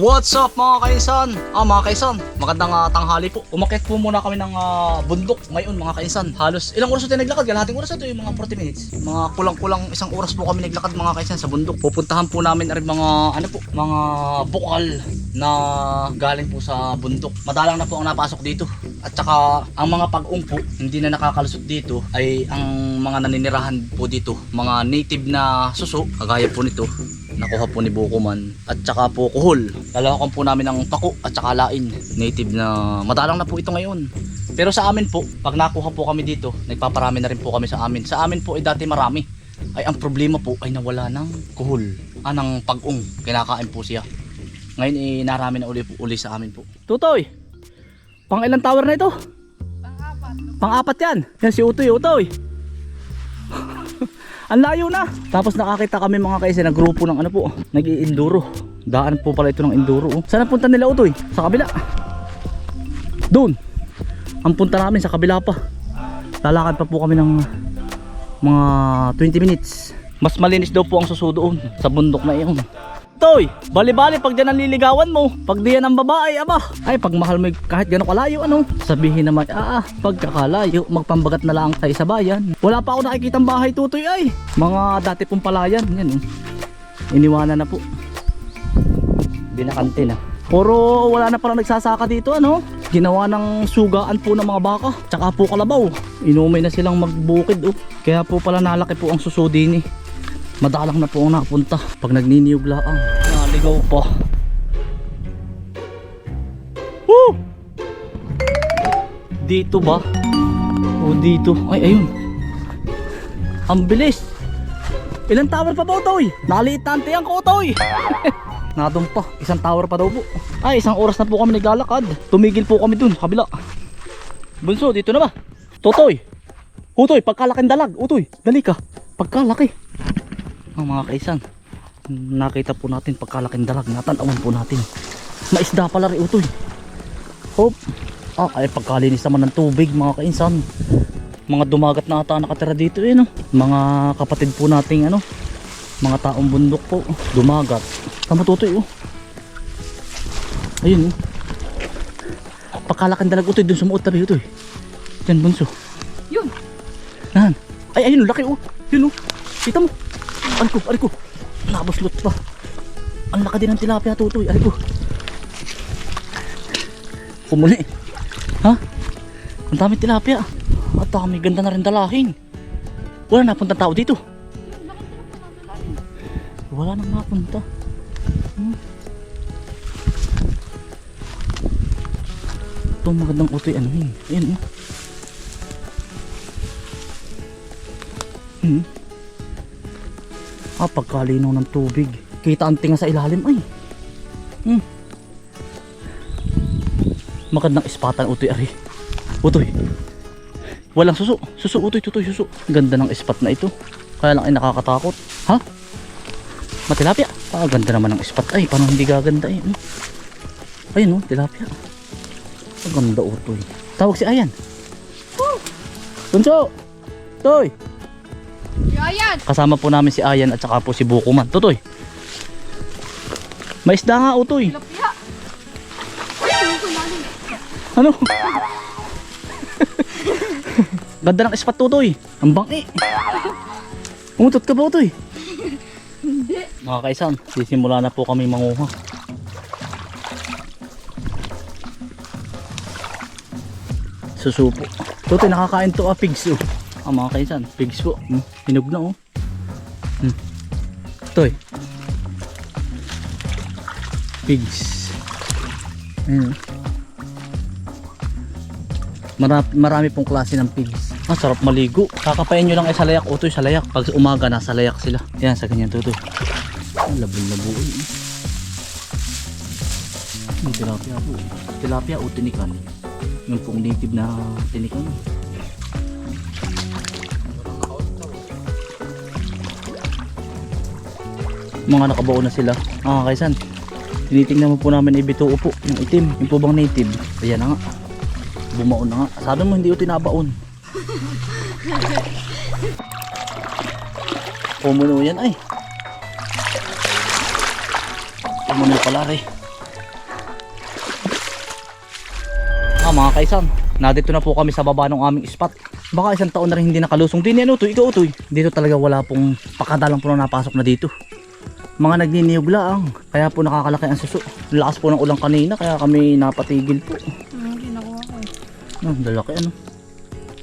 What's up mga kaisan? Ah mga kaisan, magandang ah, tanghali po. Umakyat po muna kami ng ah, bundok ngayon mga kaisan. Halos ilang oras tayo naglakad? Kalahating oras na to yung mga 40 minutes. Mga kulang-kulang isang oras po kami naglakad mga kaisan sa bundok. Pupuntahan po namin rin mga ano po, mga bukal na galing po sa bundok. Madalang na po ang napasok dito. At saka ang mga pag-ung po, hindi na nakakalusot dito ay ang mga naninirahan po dito, mga native na suso, kagaya po nito nakuha po ni Bukuman at saka po kuhol. Lalawakan po namin ng pako at saka lain. Native na madalang na po ito ngayon. Pero sa amin po pag nakuha po kami dito nagpaparami na rin po kami sa amin. Sa amin po ay dati marami. Ay ang problema po ay nawala ng kuhol ah ng pag-ung kinakain po siya. Ngayon eh narami na uli, uli sa amin po. Tutoy! Pang ilang tower na ito? pang apat yan. Yan si Utoy Utoy ang layo na. Tapos nakakita kami mga kaisa na grupo ng ano po, nag-i-enduro. Daan po pala ito ng enduro. oh. Saan punta nila Utoy? Sa kabila. Doon. Ang punta namin sa kabila pa. Lalakad pa po kami ng mga 20 minutes. Mas malinis daw po ang susudoon sa bundok na iyon. Toy, bali-bali pag dyan ang liligawan mo, pag diyan ang babae, aba, ay pag mahal mo kahit gano'ng kalayo, ano, sabihin naman, ah, ah, pagkakalayo, magpambagat na lang tayo sa bayan. Wala pa ako nakikitang bahay tutoy ay, mga dati pong palayan, yan oh. Iniwanan na po. Binakante na. Puro wala na pala nagsasaka dito ano. Ginawa ng sugaan po ng mga baka. Tsaka po kalabaw. Inumay na silang magbukid oh. Kaya po pala nalaki po ang susudin eh. Madalang na po ang napunta pag nagniniyog laang. Naligaw pa. Woo! Dito ba? O dito? Ay, ayun. Ang bilis. Ilang tower pa ba, Utoy? Naliit na antiyan ko, Utoy. Nadun pa. Isang tower pa daw po. Ay, isang oras na po kami naglalakad. Tumigil po kami dun, kabila. Bunso, dito na ba? Totoy. Utoy, pagkalaking dalag. Utoy, dali ka. Pagkalaki. Ang mga kaisan. Nakita po natin pagkalaking dalag. Natanawan po natin. Maisda pala rin, Utoy. Hop. Ah, ay pagkalinis naman ng tubig, mga kainsan. Mga dumagat na ata nakatira dito eh, no? Mga kapatid po nating ano, mga taong bundok po dumagat tama tutoy oh ayun oh pagkalakan dalag utoy dun sumuot tabi utoy dyan bunso Yun. nahan ay ayun laki oh yun oh kita mo ariko ariko nabaslot pa ang laki din ng tilapia tutoy ariko kumuli ha ang dami tilapia at dami ganda na rin dalahin wala napunta tao dito wala nang mapunta. Hmm. Ito magandang utoy ano yun. Ayan oh. Hmm. Ah, pagkalinaw ng tubig. Kita ang tinga sa ilalim ay. Hmm. Magandang ispatan utoy ari. Utoy. Walang suso. Suso utoy tutoy suso. Ganda ng spot na ito. Kaya lang ay nakakatakot. Ha? Matilapia. Ah, ganda naman ng spot. Ay, paano hindi gaganda eh. Hmm. Ayun oh, tilapia. Ang ganda utoy. Tawag si Ayan. Bunso! Toy! Ayan! Kasama po namin si Ayan at saka po si Bukuman. Tutoy! May isda nga utoy. Tilapia! Ano? ganda ng spot tutoy. Ang bangi. Umutot ka ba utoy? Hindi. Mga kaisan, sisimula na po kami manguha. Susupo. Tutoy, nakakain to ah, pigs oh. Ah, mga kaisan, pigs po. Hmm, hinog na oh. Hmm. Toy. Pigs. Ayun. oh. Marami, marami pong klase ng pigs. Ah, sarap maligo. Kakapain nyo lang ay sa layak. Utoy, sa layak. Pag umaga, nasa layak sila. Yan, sa ganyan tutoy. Ah, labon-labo. eh. Yung tilapia po. Tilapia o tinikan. Yung pong native na tinikan. mga nakabuo na sila. Mga kaisan tinitingnan mo po namin ibituo po yung itim. Yung po bang native? Ayan na nga. Bumaon na nga. Sabi mo hindi ko tinabaon. Pumuno yan ay. Pumuno pala rin ah mga kaisan Nandito na po kami sa baba ng aming spot. Baka isang taon na rin hindi nakalusong. Din yan utoy, ikaw utoy. Dito talaga wala pong pakadalang puno napasok na dito. Mga nagniniyog lang. Kaya po nakakalaki ang suso. Lakas po ng ulang kanina, kaya kami napatigil po. Ano ginagawa ko? Ano, lalaki ano.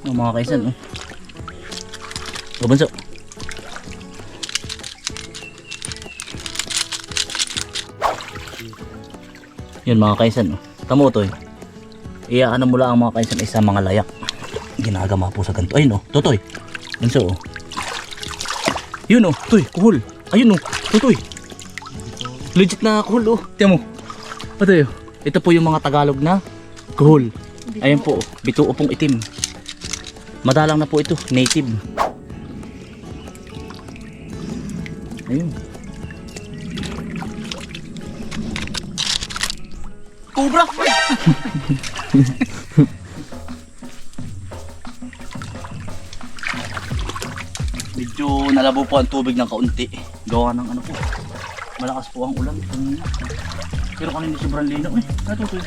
Ang mga kaisan, oh. O, banso. Yun mga kaisan, oh. Tamo to, eh. Iyaan mo lang ang mga kaisan isa mga layak. Ginagama po sa ganito. Ayun, oh. Totoy. Banso, oh. Yun, oh. Toy, kuhol. Ayun, oh. Totoy. Legit na kuhol, oh. Tiyan mo. Patoy, oh. Ito po yung mga Tagalog na kuhol. Ayan po, bituo pong itim. Madalang na po ito, native. Ayun. Cobra! Medyo nalabo po ang tubig ng kaunti. Gawa ng ano po. Malakas po ang ulan. Pero kanina sobrang linaw eh. Natutoy.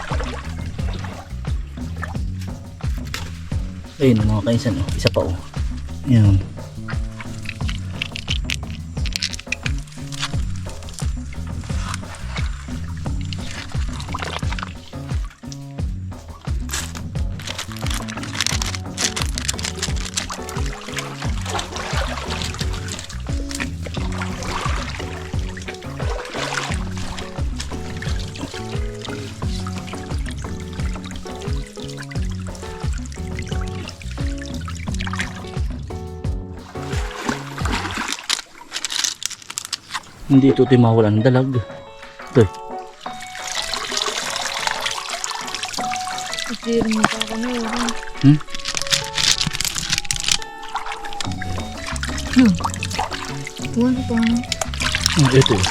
Ayun mga kaisan, oh. isa pa oh. Yan. Hindi ito tayo mawala ng dalag. Ito eh. Kasi rin mo pa ako ngayon. Hmm? Ah, ito eh.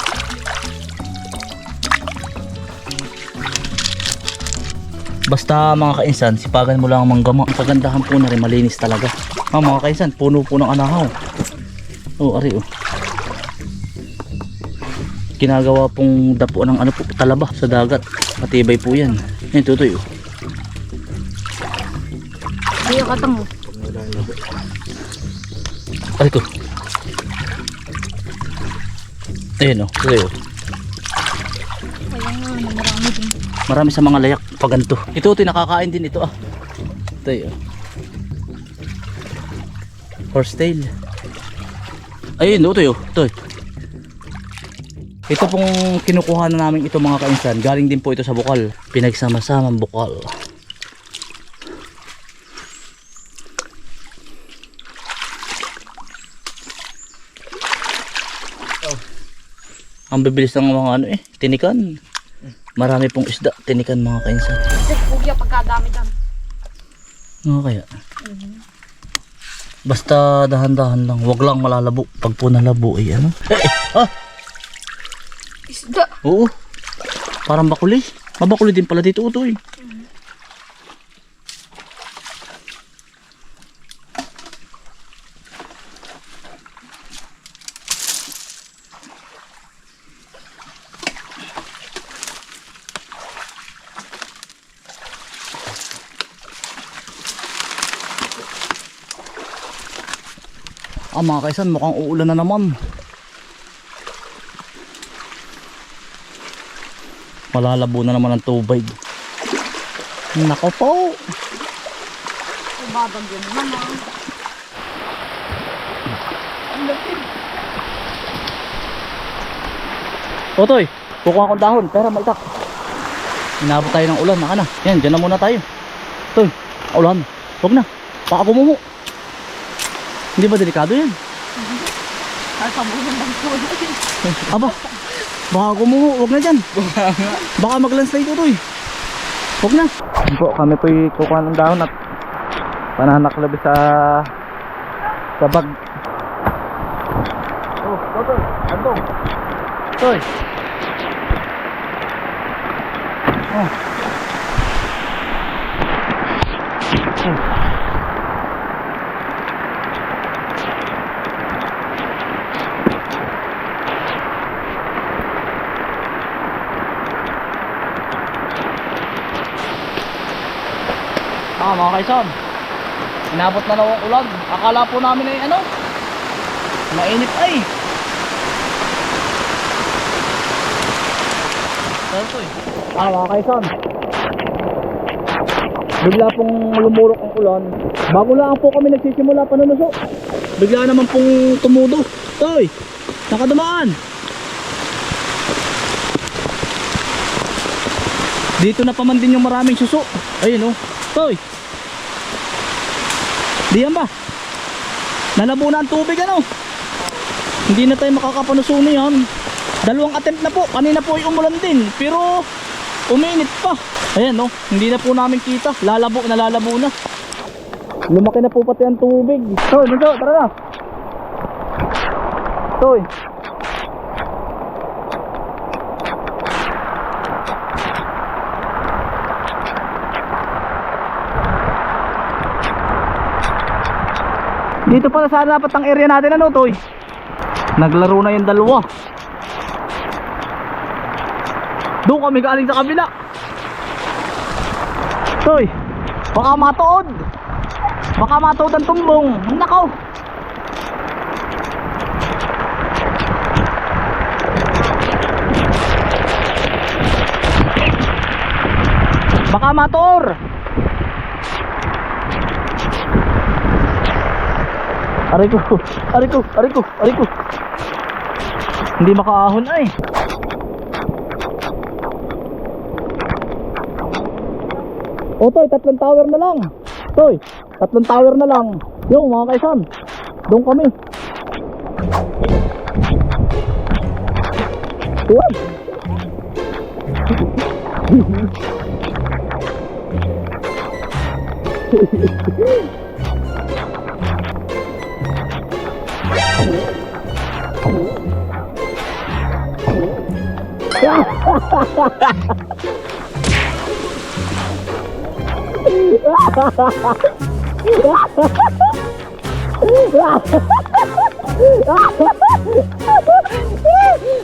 Basta mga kainsan, sipagan mo lang ang manggama. Ang pagandahan po na rin, malinis talaga. Ah, mga kainsan, puno po ng anahaw. Oh, ari oh. Ginagawa pong dapo ng ano po, talaba sa dagat. Matibay po yan. Yan, tutoy oh. Hindi ka tango. Ay ko. Ayun oh, tutoy oh. Ano, marami din. Marami sa mga layak pag ganito. Ito, ito nakakain din ito ah. Ito yun. Horse tail. Ayun, ito yun. Ito. Ito pong kinukuha na namin ito mga kainsan. Galing din po ito sa bukal. Pinagsama-samang bukal. Ang bibilis ng mga ano eh, tinikan. Marami pong isda, tinikan mga kainsan. Kugya pagkadami-dami. Ano kaya? Basta dahan-dahan lang, wag lang malalabo. Pag po nalabo ay ano? Eh, eh, ah. Oo. Parang bakuli. Mabakuli din pala dito ito eh. Ah mga kaisan, mukhang uulan na naman. Malalabo na naman ang tubig. Nako po. Babagyo naman ah. Totoy, kukuha akong dahon, pera maitak. Inabot tayo ng ulan, naka na. Yan, dyan na muna tayo. Toy, ulan. Huwag na. Baka bumumo. Hindi ba delikado yan? Kahit buong ng. Aba, baka gumuho. Huwag na dyan. Baka mag-landslide ito eh. Huwag na. Po, kami po kukuha ng dahon at panahanak labi sa sa bag. Oh, Totoy, andong. Toy. Oh. Oh. Ah, mga kaisan. Inabot na raw ang ulan. Akala po namin ay ano? Mainit ay. Saan to eh? Ah, mga kaisan. Bigla pong lumurok ang ulan. Bago lang po kami nagsisimula panunuso. Bigla naman pong tumudo. Toy, nakadumaan. Dito na pa man din yung maraming suso. Ayun oh. Toy. Diyan ba? Nalabo na ang tubig ano? Hindi na tayo makakapanuso na yan. Dalawang attempt na po. Kanina po ay umulan din. Pero uminit pa. Ayan no. Hindi na po namin kita. Lalabo na lalabo na. Lumaki na po pati ang tubig. Toy, bunso, tara na. Toy. Dito pala sana dapat ang area natin ano, Toy. Naglaro na yung dalawa. Doon kami galing sa kabila. Toy, baka matuod. Baka matuod ang tumbong. Nakaw. Baka matuor. Aray ko, aray ko, aray ko, aray ko. Hindi makaahon ay. O Toy, tatlong tower na lang. Toy, tatlong tower na lang. Yung mga kaisan, doon kami. Tuwag.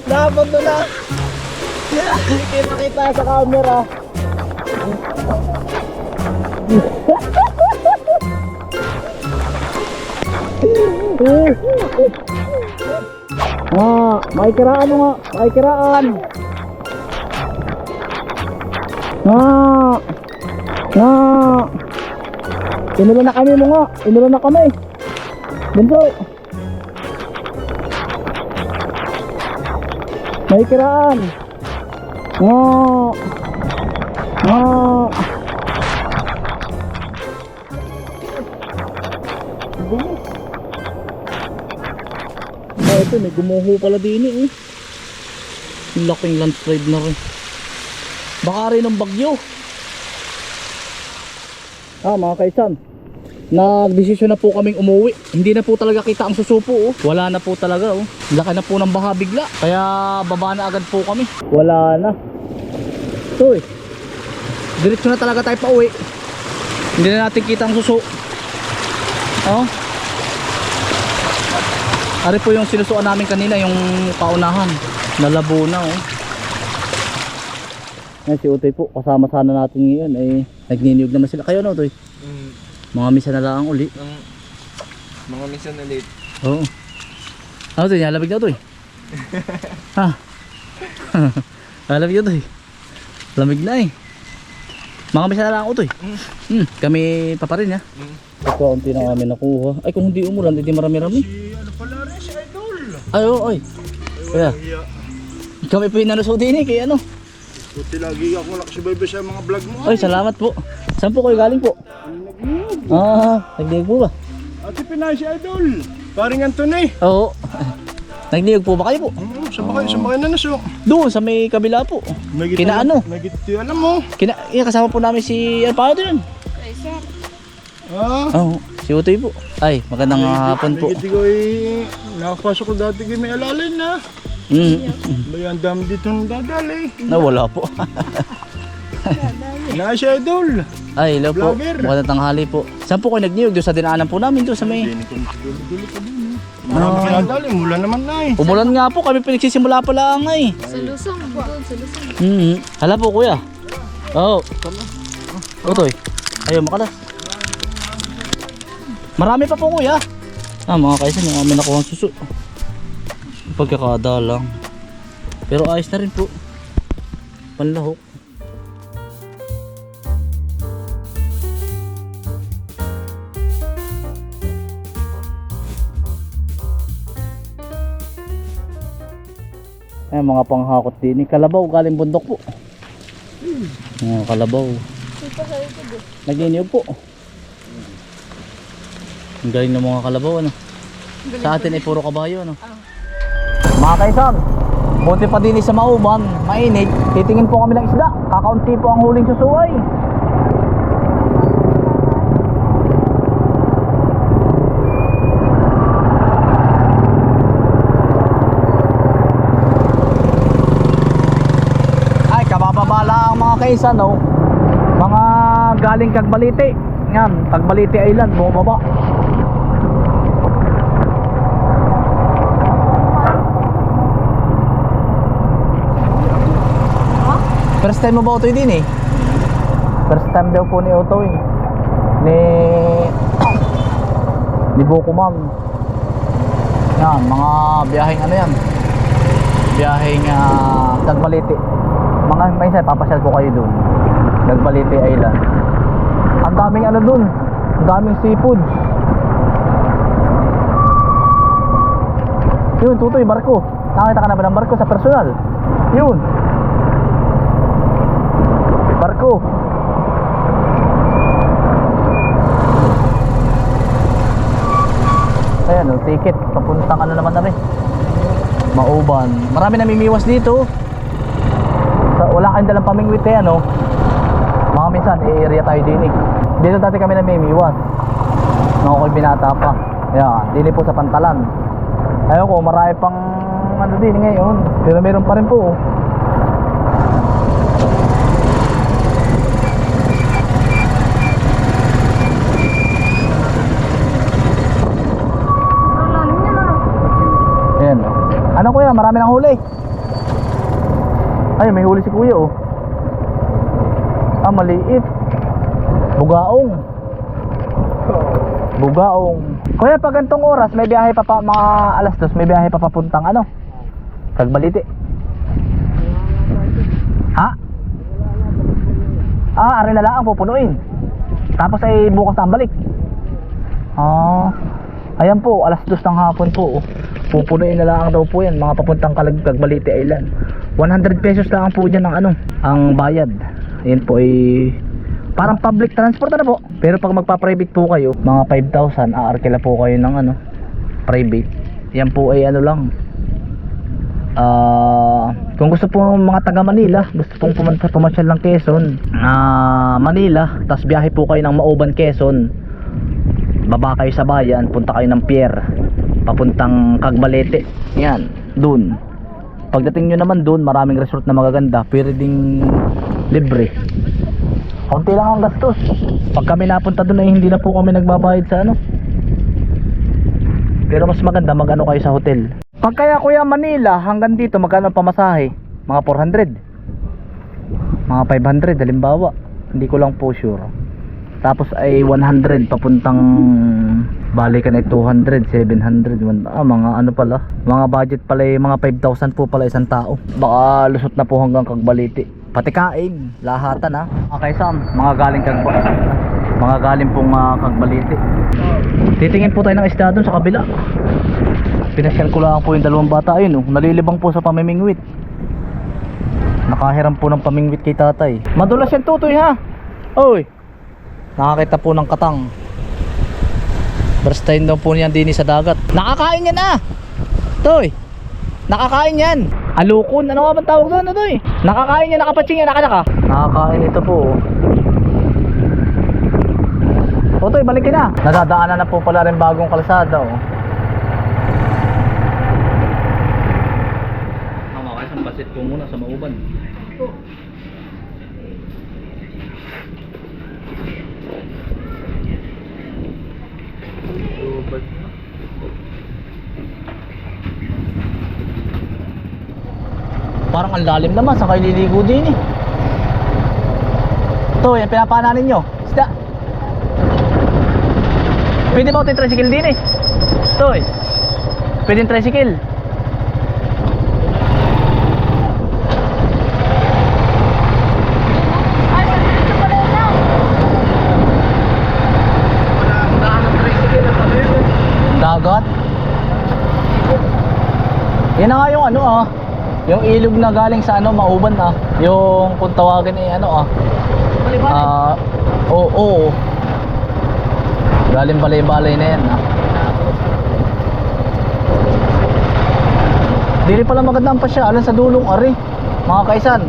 Dapat doon na. Kita-kita sa camera. Ah, may kiraan nga. May kiraan. Ah. Ah. Inulan na kami mo nga. Inulan na kami. Bunso. May kiraan. Nga. Nga. Ito may gumuho pala din eh. Ang Laking landslide na rin. Baka rin ng bagyo. Ah, mga kaisan. Nagdesisyon na po kaming umuwi. Hindi na po talaga kita ang susupo oh. Wala na po talaga oh. Laki na po ng baha bigla. Kaya baba na agad po kami. Wala na. Ito eh. Diretso na talaga tayo pa uwi. Hindi na natin kita ang suso. Oh. Ari po yung sinusuan namin kanina, yung paunahan. Nalabo na oh. Ngayon si Utoy po, kasama sana natin ngayon ay nagniniyog naman sila. Kayo no Utoy? Mm, Mga misa na lang uli. ng mga minsan na late. Oo. Ano Utoy? Nalabig na Utoy? ha? Nalabig na Utoy? Lamig na eh. Mga misa na lang Utoy. Hmm, kami pa pa rin ha. Mm. Kaunti na kami nakuha. Ay kung hindi umulan, hindi marami-rami. Si Idol. Ay oo, ay. Kaya, Iya. kami po yung nanuso din eh, kaya ano. Buti lagi ako nakasubaybay sa mga vlog mo. Ay, salamat po. Saan po kayo galing po? Ah, nagdinig po ba? Ate Pinay si Idol. Paring Anthony. Oo. Nagdinig po ba kayo po? Sa bakay, sa bakay na naso. Doon sa may kabila po. May git- Kina ano? May git- alam mo. Kina, kasama po namin si, ano pa doon? Ay, sir. Ah. Oo, si Utoy po. Ay, magandang hapon po. Git ko eh. Nakapasok ko dati kay may alalay na. Mm, Bayan dami dito nang dadali. nawala po. Na si Idol. Ay, hello po. Vlogger. Magandang tanghali po. Saan po kayo nagniog? Doon sa dinaanan po namin, doon sa may... Hindi ko siguro ka din. eh. Marami kaya dali. Mula naman na eh. Umulan nga po, kami pinagsisimula pa lang ay. Sa Lusong. Doon, sa Lusong. Mm, hala po kuya. Oo. Oh. Utoy. Ayaw makala. Marami pa po kuya. Ah, mga kaisan, yung amin nakuha ang suso. Pagkakada lang. Pero ayos na rin po. Panlahok. Ay, mga panghakot din. Kalabaw, galing bundok po. Mga kalabaw. Nag-iniyog po. Ang galing ng mga kalabaw, ano? Sa atin ay puro kabayo, ano? Mga kaisan, buti pa din sa mauban, mainit, titingin po kami ng isda. Kakaunti po ang huling susuway. Ay, kabababala ang mga kaisan, no? Mga galing Kagbalite. Yan, Kagbalite Island, bumaba. First time mo ba Otoy din eh? First time daw po ni Otoy. Ni... ni Boko Ma'am. Yan, mga biyaheng ano yan? Biyaheng uh, Dagbalite. Mga minsan papasyal ko kayo dun. Dagbalite Island. Ang daming ano dun. Ang daming seafood. Yun, tutoy, barko. Nakita ka na ba ng barko sa personal? Yun. Barko. Ayan, oh, ticket. Papuntang ano naman namin. Mauban. Marami namimiwas dito. Sa, wala kayong dalang pamingwit eh, ano. Mga minsan, i-area tayo din eh. Dito dati kami namimiwas. Nung ako'y binata pa. Ayan, dili po sa pantalan. Ayoko, marami pang ano din ngayon. Pero meron pa rin po. oh. Ayan. Ano kuya, marami ng huli. Ay, may huli si kuya oh. Ah, maliit. Bugaong. Bugaong. Kuya, pag gantong oras, may biyahe pa pa, mga alas dos, may biyahe pa papuntang ano? Kagbalite. Ha? Ah, ari na lang ang pupunuin. Tapos ay bukas ang balik. Ah, ayan po, alas dos ng hapon po. oh. Pupunuin na lang daw po yan, mga papuntang Kalag Kagbalite Island. 100 pesos lang po dyan ang ano, ang bayad. Ayan po ay parang public transport na po. Pero pag magpa-private po kayo, mga 5,000, aarkila po kayo ng ano, private. Yan po ay ano lang. Ah, kung gusto po mga taga Manila, gusto pong pumunta pumasyal ng Quezon, ah, Manila, tapos biyahe po kayo ng Mauban, Quezon. Baba kayo sa bayan, punta kayo ng pier, papuntang Cagbalete. Yan, dun. Pagdating nyo naman dun, maraming resort na magaganda, pwede ding libre. Kaunti lang ang gastos. Pag kami napunta dun ay hindi na po kami nagbabayad sa ano. Pero mas maganda mag ano kayo sa hotel. Pag kaya kuya Manila hanggang dito magkano pamasahe? Mga 400. Mga 500 halimbawa. Hindi ko lang po sure. Tapos ay 100 papuntang balikan ay 200, 700, one- ah, mga ano pala. Mga budget pala ay mga 5,000 po pala isang tao. Baka lusot na po hanggang Kagbaliti. Pati kain, lahatan ha. Okay Sam, mga galing Kagbaliti. Mga galing pong uh, Kagbaliti. Titingin po tayo ng isda doon sa kabila. Pinasyal ko lang po yung dalawang bata ayun oh. Nalilibang po sa pamimingwit. Nakahiram po ng pamingwit kay tatay. Madulas yan tutoy ha. Oy. Nakakita po ng katang. First time daw po niyan din sa dagat. Nakakain yan ah. Toy. Nakakain yan. Alukon. Ano nga bang tawag doon? Eh? Nakakain yan. Nakapatsing yan. Nakalaka. Nakakain ito po. oh. O Toy, balik na. Nadadaanan na po pala rin bagong kalsada. Oh. Tama kayo sa basit po muna sa mauban. Parang ang lalim naman sa liligo din eh. Ito, yan pinapananin nyo. Isda. Pwede ba ito tricycle din eh? Toy. Pwede yung tricycle. Dagat? Yan na nga yung ano ah. Yung ilog na galing sa ano, Mauban ah. Yung kung tawagin eh ano ah. Ah, oo, oo. Galing balay-balay na yan ah. Dili pala maganda ang pasyalan sa dulong ari. Mga kaisan.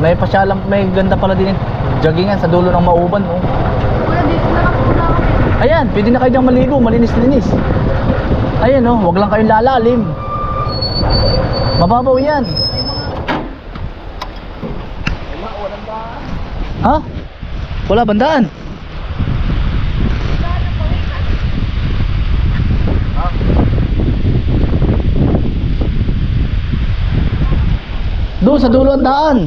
May pasyalan, may ganda pala din. Joggingan sa dulo ng Mauban oh. Ayan, pwede na kayo diyang maligo, malinis-linis. Ayan oh, wag lang kayong lalalim. Mababaw yan. Ha? Wala bandaan. Doon sa dulo ang daan.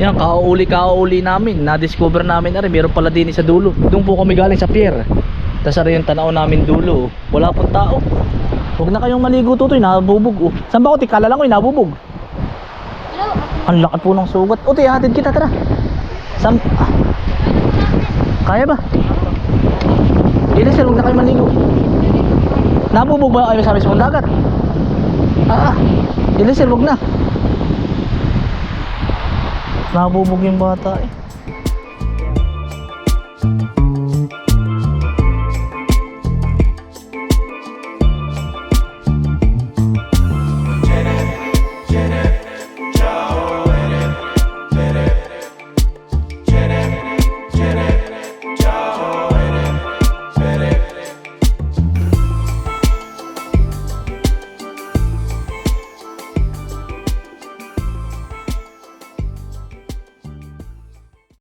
Yan, kauuli namin. Na-discover namin na rin, meron pala din sa dulo. Doon po kami galing sa pier. Tapos ari yung tanaw namin dulo. Wala pong tao. Huwag na kayong maligo tutoy, nabubog. Oh. Saan ba ko? Tikala lang ko, nabubog. Ang laki po ng sugat. O, tiy, hatid kita, tara. Sam... Ah. Kaya ba? Hindi sir, huwag na kayo maligo. Nabubog ba kayo sa mismong dagat? Ah, ah. Hindi sir, huwag na. Nabubog yung bata eh.